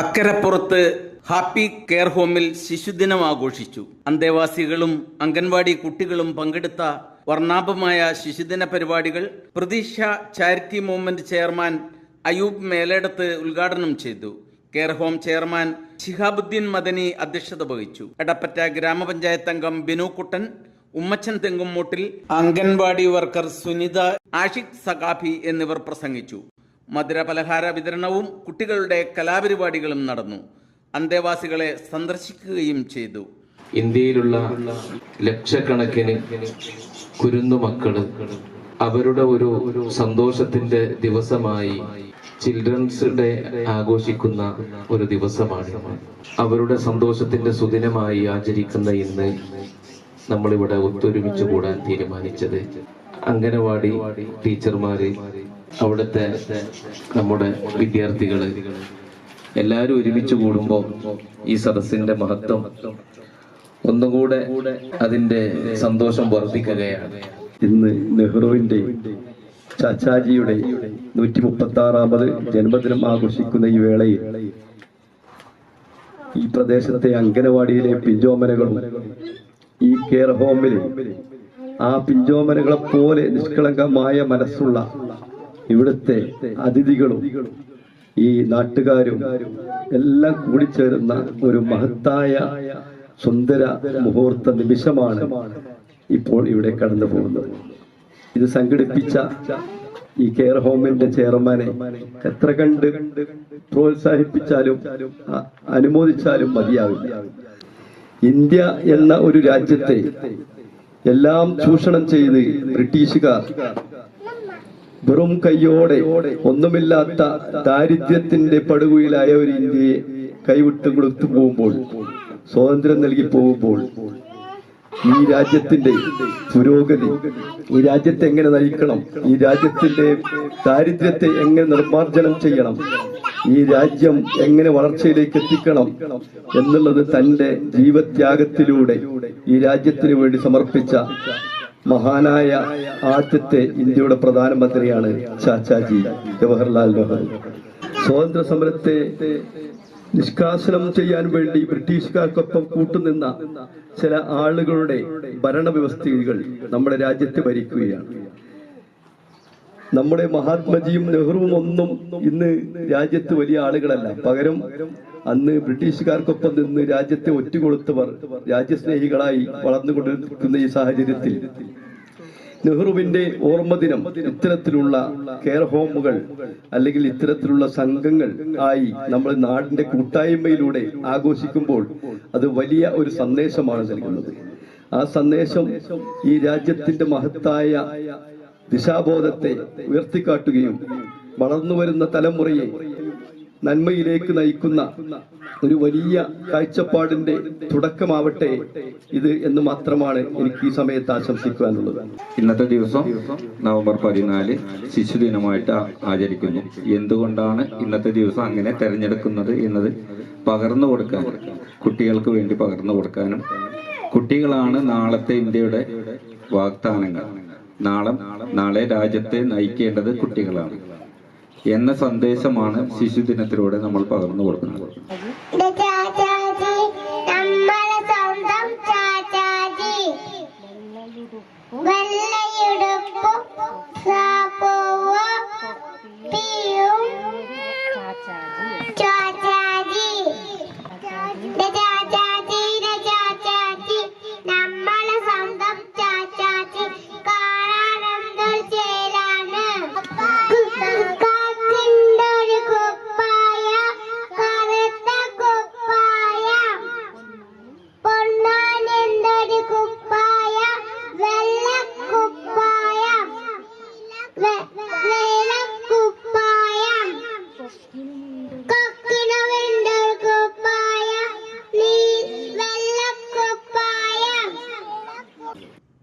അക്കരപ്പുറത്ത് happy care ഹോമിൽ ശിശുദിനം ആഘോഷിച്ചു അന്തേവാസികളും അംഗൻവാടി കുട്ടികളും പങ്കെടുത്ത വർണാഭമായ ശിശുദിന പരിപാടികൾ Pratheeksha charity movement chairman Ayoob Meledath ഉദ്ഘാടനം ചെയ്തു. Care home chairman Shihabuddin Madani അധ്യക്ഷത വഹിച്ചു. എടപ്പറ്റ ഗ്രാമപഞ്ചായത്ത് അംഗം ബിനു കുട്ടൻ ഉമ്മച്ചൻ തെങ്ങുംമൂട്ടിൽ അംഗൻവാടി വർക്കർ സുനിത ആഷിഖ് സഖാഫി എന്നിവർ പ്രസംഗിച്ചു. മധുര പലഹാര വിതരണവും കുട്ടികളുടെ കലാപരിപാടികളും നടന്നു. അന്തേവാസികളെ സന്ദർശിക്കുകയും ചെയ്തു. ഇന്ത്യയിലുള്ള ലക്ഷക്കണക്കിന് കുരുന്നു മക്കൾ അവരുടെ ഒരു സന്തോഷത്തിന്റെ ദിവസമായി ചിൽഡ്രൻസ് ഡേ ആഘോഷിക്കുന്ന ഒരു ദിവസമാണ്. അവരുടെ സന്തോഷത്തിന്റെ സുദിനമായി ആചരിക്കുന്ന ഇന്ന് നമ്മളിവിടെ ഒത്തൊരുമിച്ച് കൂടാൻ തീരുമാനിച്ചത്. അംഗനവാടി ടീച്ചർമാര് അവിടുത്തെ നമ്മുടെ വിദ്യാർത്ഥികൾ എല്ലാവരും ഒരുമിച്ച് കൂടുമ്പോൾ ഈ സദസ്സിന്റെ മഹത്വം ഒന്നുകൂടെ അതിന്റെ സന്തോഷം വർദ്ധിക്കുകയാണ്. ഇന്ന് നെഹ്റുവിന്റെ ചാച്ചാജിയുടെ നൂറ്റി മുപ്പത്തി ആറാമത് ജന്മദിനം ആഘോഷിക്കുന്ന ഈ വേളയിൽ ഈ പ്രദേശത്തെ അംഗനവാടിയിലെ പിഞ്ചോമനകളും ഈ കെയർ ഹോമിൽ ആ പിഞ്ചോമനകളെ പോലെ നിഷ്കളങ്കമായ മനസ്സുള്ള ഇവിടുത്തെ അതിഥികളും ഈ നാട്ടുകാരും എല്ലാം കൂടി ചേരുന്ന ഒരു മഹത്തായ സുന്ദര മുഹൂർത്ത നിമിഷമാണ് ഇപ്പോൾ ഇവിടെ കടന്നു പോകുന്നത്. ഇത് സംഘടിപ്പിച്ച ഈ കെയർ ഹോമിന്റെ ചെയർമാനെ എത്ര കണ്ട് പ്രോത്സാഹിപ്പിച്ചാലും അനുമോദിച്ചാലും മതിയാവില്ല. ഇന്ത്യ എന്ന ഒരു രാജ്യത്തെ എല്ലാം ചൂഷണം ചെയ്ത് ബ്രിട്ടീഷുകാർ വെറും കയ്യോടെ ഒന്നുമില്ലാത്ത ദാരിദ്ര്യത്തിന്റെ പടുകുയിലായ ഒരു ഇന്ത്യയെ കൈവിട്ട് കൊടുത്തു പോകുമ്പോൾ സ്വാതന്ത്ര്യം നൽകി പോകുമ്പോൾ ഈ രാജ്യത്തിന്റെ പുരോഗതി ഈ രാജ്യത്തെ എങ്ങനെ നയിക്കണം ഈ രാജ്യത്തിന്റെ ദാരിദ്ര്യത്തെ എങ്ങനെ നിർമ്മാർജനം ചെയ്യണം ഈ രാജ്യം എങ്ങനെ വളർച്ചയിലേക്ക് എത്തിക്കണം എന്നുള്ളത് തന്റെ ജീവത്യാഗത്തിലൂടെ ഈ രാജ്യത്തിന് വേണ്ടി സമർപ്പിച്ച മഹാനായ ആദ്യത്തെ ഇന്ത്യയുടെ പ്രധാനമന്ത്രിയാണ് ചാച്ചാജി ജവഹർലാൽ നെഹ്റു. സ്വാതന്ത്ര്യ സമരത്തെ നിഷ്കാസനം ചെയ്യാൻ വേണ്ടി ബ്രിട്ടീഷുകാർക്കൊപ്പം കൂട്ടുനിന്ന ചില ആളുകളുടെ ഭരണവ്യവസ്ഥകൾ നമ്മുടെ രാജ്യത്തെ ഭരിക്കുകയാണ്. നമ്മുടെ മഹാത്മജിയും നെഹ്റുവും ഒന്നും ഇന്ന് രാജ്യത്ത് വലിയ ആളുകളല്ല. പകരം അന്ന് ബ്രിട്ടീഷുകാർക്കൊപ്പം നിന്ന് രാജ്യത്തെ ഒറ്റുകൊടുത്തവർ രാജ്യസ്നേഹികളായി വളർന്നുകൊണ്ടിരിക്കുന്ന ഈ സാഹചര്യത്തിൽ നെഹ്റുവിന്റെ ഓർമ്മദിനം ഇത്തരത്തിലുള്ള കെയർ ഹോമുകൾ അല്ലെങ്കിൽ ഇത്തരത്തിലുള്ള സംഘങ്ങൾ ആയി നമ്മൾ നാടിന്റെ കൂട്ടായ്മയിലൂടെ ആഘോഷിക്കുമ്പോൾ അത് വലിയ ഒരു സന്ദേശമാണ് നൽകുന്നത്. ആ സന്ദേശം ഈ രാജ്യത്തിന്റെ മഹത്തായ ദിശാബോധത്തെ ഉയർത്തിക്കാട്ടുകയും വളർന്നു വരുന്ന തലമുറയെ നന്മയിലേക്ക് നയിക്കുന്ന ഒരു വലിയ കാഴ്ചപ്പാടിന്റെ തുടക്കമാവട്ടെ ഇത് എന്ന് മാത്രമാണ് എനിക്ക് ഈ സമയത്ത് ആശംസിക്കുവാനുള്ളത് ഇന്നത്തെ ദിവസം നവംബർ പതിനാല് ശിശുദിനമായിട്ട് ആചരിക്കുന്നു. എന്തുകൊണ്ടാണ് ഇന്നത്തെ ദിവസം അങ്ങനെ തെരഞ്ഞെടുക്കുന്നത് എന്നത് പകർന്നു കൊടുക്കാൻ കുട്ടികൾക്ക് വേണ്ടി പകർന്നു കൊടുക്കാനും കുട്ടികളാണ് നാളത്തെ ഇന്ത്യയുടെ വാഗ്ദാനങ്ങൾ. നാളെ നാളെ രാജ്യത്തെ നയിക്കേണ്ടത് കുട്ടികളാണ്. എന്ന സന്ദേശമാണ് ശിശുദിനത്തിലൂടെ നമ്മൾ പകർന്നു കൊടുക്കുന്നത്.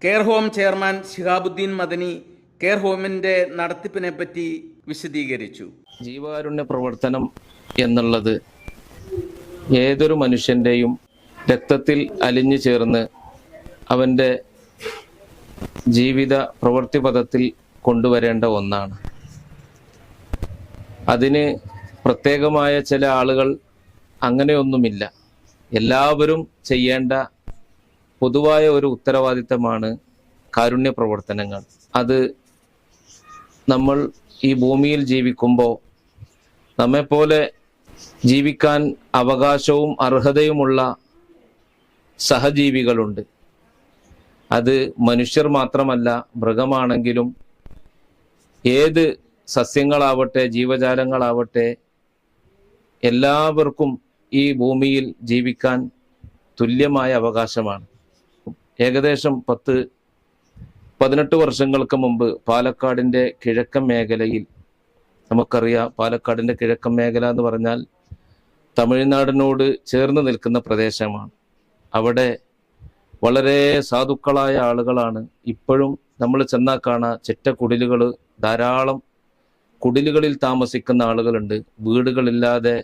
Care home chairman Shihabuddin Madani care ഹോമിന്റെ നടത്തിപ്പിനെ പറ്റി വിശദീകരിച്ചു. ജീവകാരുണ്യ പ്രവർത്തനം എന്നുള്ളത് ഏതൊരു മനുഷ്യന്റെയും രക്തത്തിൽ അലിഞ്ഞു ചേർന്ന് അവന്റെ ജീവിത പ്രവൃത്തി പദത്തിൽ കൊണ്ടുവരേണ്ട ഒന്നാണ്. അതിന് പ്രത്യേകമായ ചില ആളുകൾ അങ്ങനെയൊന്നുമില്ല. എല്ലാവരും ചെയ്യേണ്ട പൊതുവായ ഒരു ഉത്തരവാദിത്തമാണ് കാരുണ്യ പ്രവർത്തനങ്ങൾ. അത് നമ്മൾ ഈ ഭൂമിയിൽ ജീവിക്കുമ്പോൾ നമ്മെപ്പോലെ ജീവിക്കാൻ അവകാശവും അർഹതയുമുള്ള സഹജീവികളുണ്ട്. അത് മനുഷ്യർ മാത്രമല്ല മൃഗമാണെങ്കിലും ഏത് സസ്യങ്ങളാവട്ടെ ജീവജാലങ്ങളാവട്ടെ എല്ലാവർക്കും ഈ ഭൂമിയിൽ ജീവിക്കാൻ തുല്യമായ അവകാശമാണ്. ഏകദേശം പത്ത് പതിനെട്ട് വർഷങ്ങൾക്ക് മുമ്പ് പാലക്കാടിന്റെ കിഴക്കൻ മേഖലയിൽ നമുക്കറിയാം പാലക്കാടിന്റെ കിഴക്കൻ മേഖല എന്ന് പറഞ്ഞാൽ തമിഴ്നാടിനോട് ചേർന്ന് നിൽക്കുന്ന പ്രദേശമാണ്. അവിടെ വളരെ സാധുക്കളായ ആളുകളാണ്. ഇപ്പോഴും നമ്മൾ ചെന്നാൽ ചെറ്റ കുടിലുകൾ ധാരാളം കുടിലുകളിൽ താമസിക്കുന്ന ആളുകളുണ്ട്. വീടുകളില്ലാതെ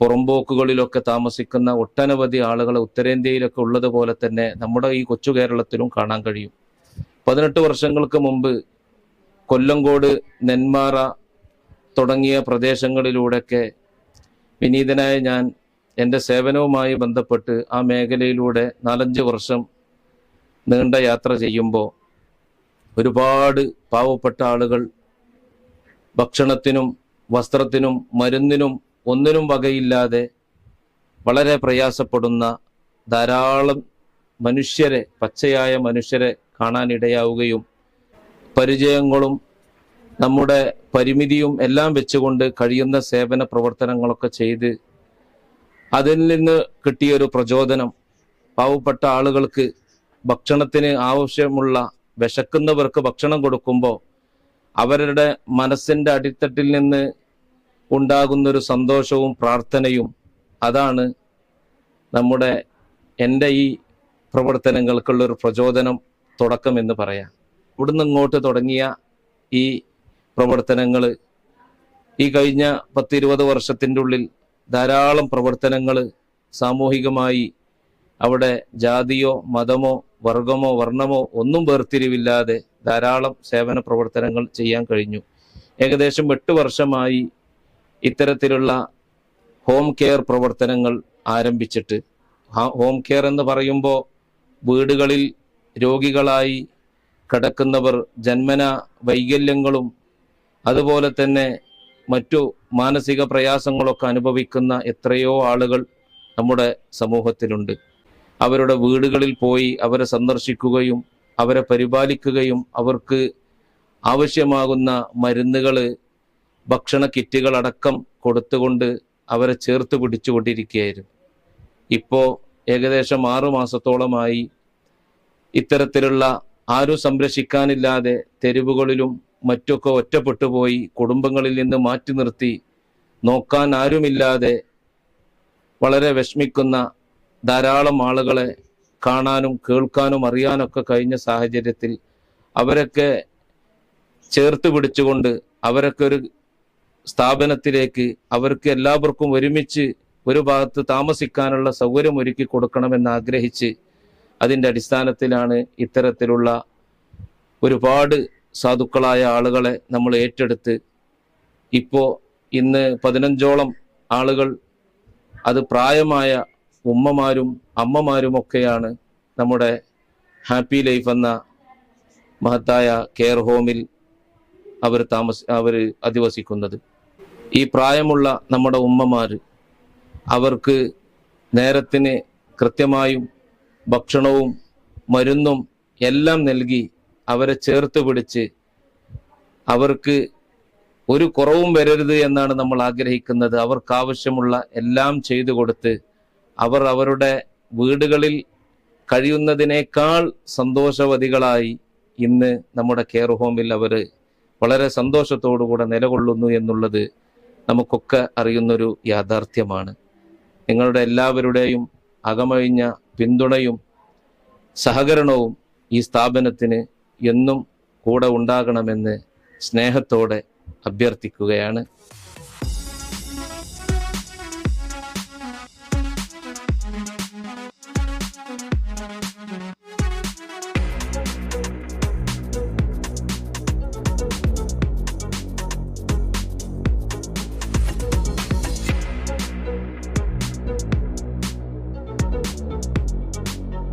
പുറമ്പോക്കുകളിലൊക്കെ താമസിക്കുന്ന ഒട്ടനവധി ആളുകൾ ഉത്തരേന്ത്യയിലൊക്കെ ഉള്ളതുപോലെ തന്നെ നമ്മുടെ ഈ കൊച്ചു കേരളത്തിലും കാണാൻ കഴിയും. പതിനെട്ട് വർഷങ്ങൾക്ക് മുമ്പ് കൊല്ലങ്കോട് നെന്മാറ തുടങ്ങിയ പ്രദേശങ്ങളിലൂടെയൊക്കെ വിനീതനായ ഞാൻ എന്റെ സേവനവുമായി ബന്ധപ്പെട്ട് ആ മേഖലയിലൂടെ നാലഞ്ച് വർഷം നീണ്ട യാത്ര ചെയ്യുമ്പോൾ ഒരുപാട് പാവപ്പെട്ട ആളുകൾ ഭക്ഷണത്തിനും വസ്ത്രത്തിനും മരുന്നിനും ഒന്നിനും വകയില്ലാതെ വളരെ പ്രയാസപ്പെടുന്ന ധാരാളം മനുഷ്യരെ പച്ചയായ മനുഷ്യരെ കാണാനിടയാവുകയും പരിചയങ്ങളും നമ്മുടെ പരിമിതിയും എല്ലാം വെച്ചുകൊണ്ട് കഴിയുന്ന സേവന പ്രവർത്തനങ്ങളൊക്കെ ചെയ്ത് അതിൽ നിന്ന് കിട്ടിയൊരു പ്രചോദനം. പാവപ്പെട്ട ആളുകൾക്ക് ഭക്ഷണത്തിന് ആവശ്യമുള്ള വിശക്കുന്നവർക്ക് ഭക്ഷണം കൊടുക്കുമ്പോൾ അവരുടെ മനസ്സിന്റെ അടിത്തട്ടിൽ നിന്ന് ഉണ്ടാകുന്നൊരു സന്തോഷവും പ്രാർത്ഥനയും അതാണ് നമ്മുടെ എന്റെ ഈ പ്രവർത്തനങ്ങൾക്കുള്ളൊരു പ്രചോദനം തുടക്കം എന്ന് പറയാം. ഇവിടുന്ന് ഇങ്ങോട്ട് തുടങ്ങിയ ഈ പ്രവർത്തനങ്ങൾ ഈ കഴിഞ്ഞ പത്തിരുപത് വർഷത്തിന്റെ ഉള്ളിൽ ധാരാളം പ്രവർത്തനങ്ങൾ സാമൂഹികമായി അവിടെ ജാതിയോ മതമോ വർഗമോ വർണമോ ഒന്നും വേർതിരിവില്ലാതെ ധാരാളം സേവന പ്രവർത്തനങ്ങൾ ചെയ്യാൻ കഴിഞ്ഞു. ഏകദേശം എട്ട് വർഷമായി ഇത്തരത്തിലുള്ള ഹോം കെയർ പ്രവർത്തനങ്ങൾ ആരംഭിച്ചിട്ട് ഹോം കെയർ എന്ന് പറയുമ്പോൾ വീടുകളിൽ രോഗികളായി കിടക്കുന്നവർ ജന്മന വൈകല്യങ്ങളും അതുപോലെ തന്നെ മറ്റു മാനസിക പ്രയാസങ്ങളൊക്കെ അനുഭവിക്കുന്ന എത്രയോ ആളുകൾ നമ്മുടെ സമൂഹത്തിലുണ്ട്. അവരുടെ വീടുകളിൽ പോയി അവരെ സന്ദർശിക്കുകയും അവരെ പരിപാലിക്കുകയും അവർക്ക് ആവശ്യമാകുന്ന മരുന്നുകൾ ഭക്ഷണ കിറ്റുകൾ അടക്കം കൊടുത്തുകൊണ്ട് അവരെ ചേർത്ത് പിടിച്ചുകൊണ്ടിരിക്കുകയായിരുന്നു. ഇപ്പോൾ ഏകദേശം ആറു മാസത്തോളമായി ഇത്തരത്തിലുള്ള ആരും സംരക്ഷിക്കാനില്ലാതെ തെരുവുകളിലും മറ്റൊക്കെ ഒറ്റപ്പെട്ടു പോയി കുടുംബങ്ങളിൽ നിന്ന് മാറ്റി നിർത്തി നോക്കാൻ ആരുമില്ലാതെ വളരെ വിഷമിക്കുന്ന ധാരാളം ആളുകളെ കാണാനും കേൾക്കാനും അറിയാനൊക്കെ കഴിഞ്ഞ സാഹചര്യത്തിൽ അവരൊക്കെ ചേർത്ത് പിടിച്ചുകൊണ്ട് അവരൊക്കെ ഒരു സ്ഥാപനത്തിലേക്ക് അവർക്ക് എല്ലാവർക്കും ഒരുമിച്ച് ഒരു ഭാഗത്ത് താമസിക്കാനുള്ള സൗകര്യം ഒരുക്കി കൊടുക്കണമെന്ന് ആഗ്രഹിച്ച് അതിന്റെ അടിസ്ഥാനത്തിലാണ് ഇത്തരത്തിലുള്ള ഒരുപാട് സാധുക്കളായ ആളുകളെ നമ്മൾ ഏറ്റെടുത്ത് ഇപ്പോൾ ഇന്ന് പതിനഞ്ചോളം ആളുകൾ അത് പ്രായമായ ഉമ്മമാരും അമ്മമാരുമൊക്കെയാണ് നമ്മുടെ ഹാപ്പി ലൈഫ് എന്ന മഹത്തായ കെയർ ഹോമിൽ അവർ താമസ അവർ അധിവസിക്കുന്നത്. ഈ പ്രായമുള്ള നമ്മുടെ ഉമ്മമാർ അവർക്ക് നേരത്തിന് കൃത്യമായും ഭക്ഷണവും മരുന്നും എല്ലാം നൽകി അവരെ ചേർത്ത് പിടിച്ച് അവർക്ക് ഒരു കുറവും വരരുത് എന്നാണ് നമ്മൾ ആഗ്രഹിക്കുന്നത്. അവർക്ക് ആവശ്യമുള്ള എല്ലാം ചെയ്തു കൊടുത്ത് അവർ അവരുടെ വീടുകളിൽ കഴിയുന്നതിനേക്കാൾ സന്തോഷവതികളായി ഇന്ന് നമ്മുടെ കെയർ ഹോമിൽ അവർ വളരെ സന്തോഷത്തോടുകൂടെ നിലകൊള്ളുന്നു എന്നുള്ളത് നമുക്കൊക്കെ അറിയുന്നൊരു യാഥാർത്ഥ്യമാണ്. നിങ്ങളുടെ എല്ലാവരുടെയും അകമഴിഞ്ഞ പിന്തുണയും സഹകരണവും ഈ സ്ഥാപനത്തിന് എന്നും കൂടെ ഉണ്ടാകണമെന്ന് സ്നേഹത്തോടെ അഭ്യർത്ഥിക്കുകയാണ്.